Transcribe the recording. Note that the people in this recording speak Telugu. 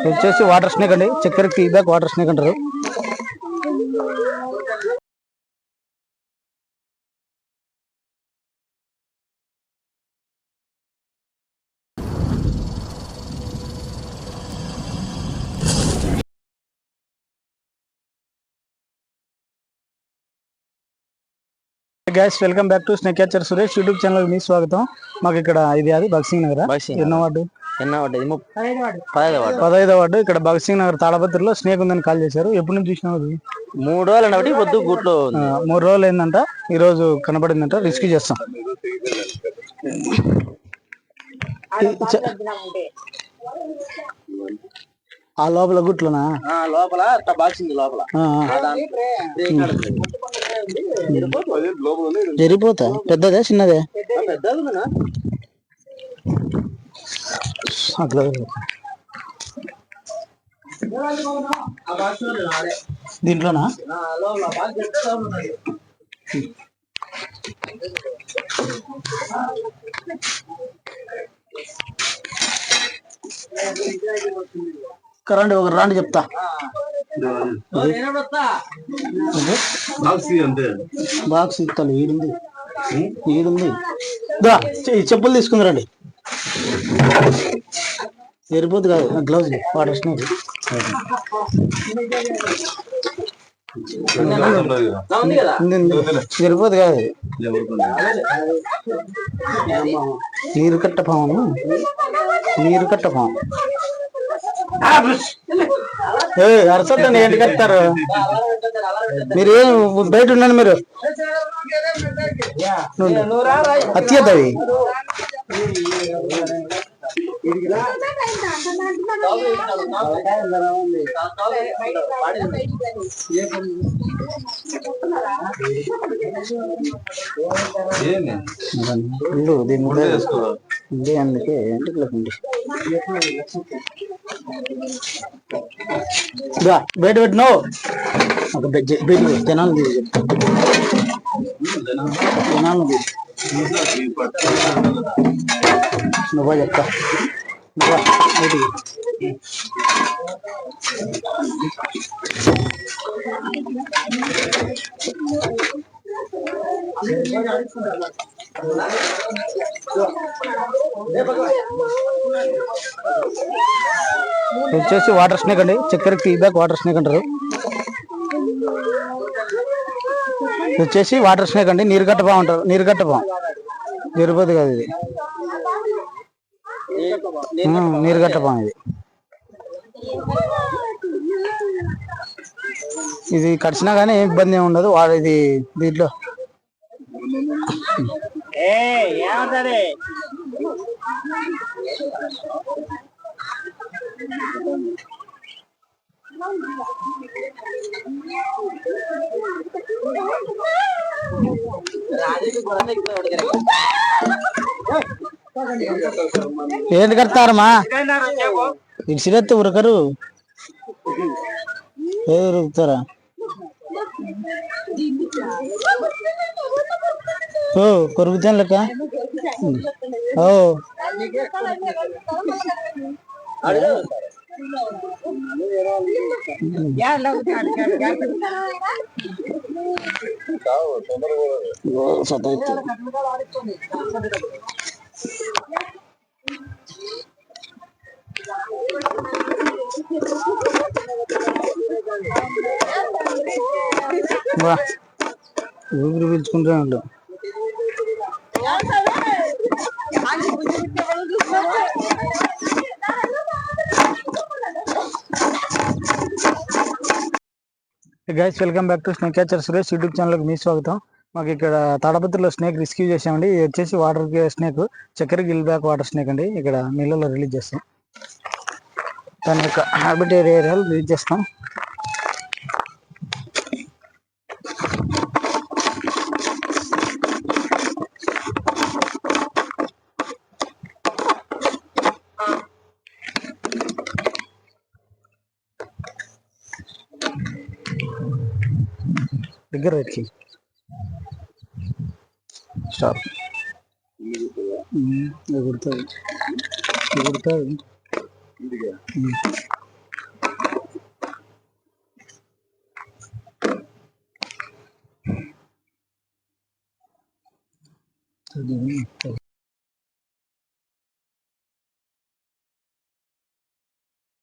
ఇది వచ్చేసి వాటర్ స్నేక్ అండి. చక్కెర టీ బ్యాక్ వాటర్ స్నేక్ అంటారు. Guys welcome back to snake catcher Suresh YouTube channel మీ స్వాగతం. మాకు ఇక్కడ ఇది అది భగత్ సింగ్ నగర్ ఎన్నో వార్డు. ఎన్నో పడ్డది ముప్పై పదహైదు వాడు. పదహైదో వార్డు ఇక్కడ భగత్ సింగ్ నగర్ తాళపత్రిలో స్నేక్ ఉందని కాల్ చేశారు. ఎప్పటి నుంచి చూసినావు? మూడు రోజులు ఒకటి పొద్దు గుట్లో మూడు రోజులు అయిందంట. ఈ రోజు కనబడిందంట. రిస్క్ చేస్తాం. ఆ లోపల గుట్లోనా? లోపల లోపల. జరిపోతా పెద్దదే చిన్నదే? అట్లా దీంట్లోనా కరెంట్ ఒక రాండి చెప్తా. బాక్స్ ఇస్తాను ఈడుంది ఈడుంది దా చెప్పులు తీసుకుని రండి. సరిపోద్దు కాదు. Gloves water snake. సరిపోదు కాదు. నీరు కట్ట పాము నీరు కట్ట పాము ఏ అరసద్దండి ఏంటి కట్టారు మీరు ఏం బయట ఉండండి మీరు. అత్యతవి ఉంది అందుకే ఉంది బయట పెట్టినావు ఒక బెడ్ బెడ్ జనాలు చెప్తాను నువ్వా చెప్తా నువ్వా బయటికి వచ్చేసి వాటర్ స్నేక్ అండి చక్కెర టీ వాటర్ స్నేక్ అంటారు. వచ్చేసి వాటర్ స్నేక్ అండి. నీరు కట్ట పాము అంటారు నీరు కట్ట పాము తిరుపతి కదా ఇది. నీరు కట్ట ఇది ఇది కడిచినా కానీ ఏం ఇబ్బంది ఏమి ఉండదు. వాడు ఇది దీంట్లో ఏంటి కడతారమ్మా? ఇటు ఉరకరు. ఏది ఉరుకుతారా? ఓ కొరుకుతాను లెక్క. ఓ. అడుగు. సతాయిత్తు. వా ఊపిరి పీల్చుకుంటున్నాడు guys welcome back to snake catcher Suresh YouTube ఛానల్కి మీ స్వాగతం. మాకు ఇక్కడ తాడపత్రిలో స్నేక్ రిస్క్యూ చేసామండి ఇది వచ్చేసి వాటర్ స్నేక్ చక్కెర గిల్ బ్యాక్ వాటర్ స్నేక్ అండి. ఇక్కడ నీళ్ళలో రిలీజ్ చేస్తాం. దాని యొక్క హ్యాబిట్ ఏరియాలు రిలీజ్ చేస్తాం. దగ్గర పెట్టి స్టాప్ ఎగురుతుంది ఎగురుతుంది ఉమ్.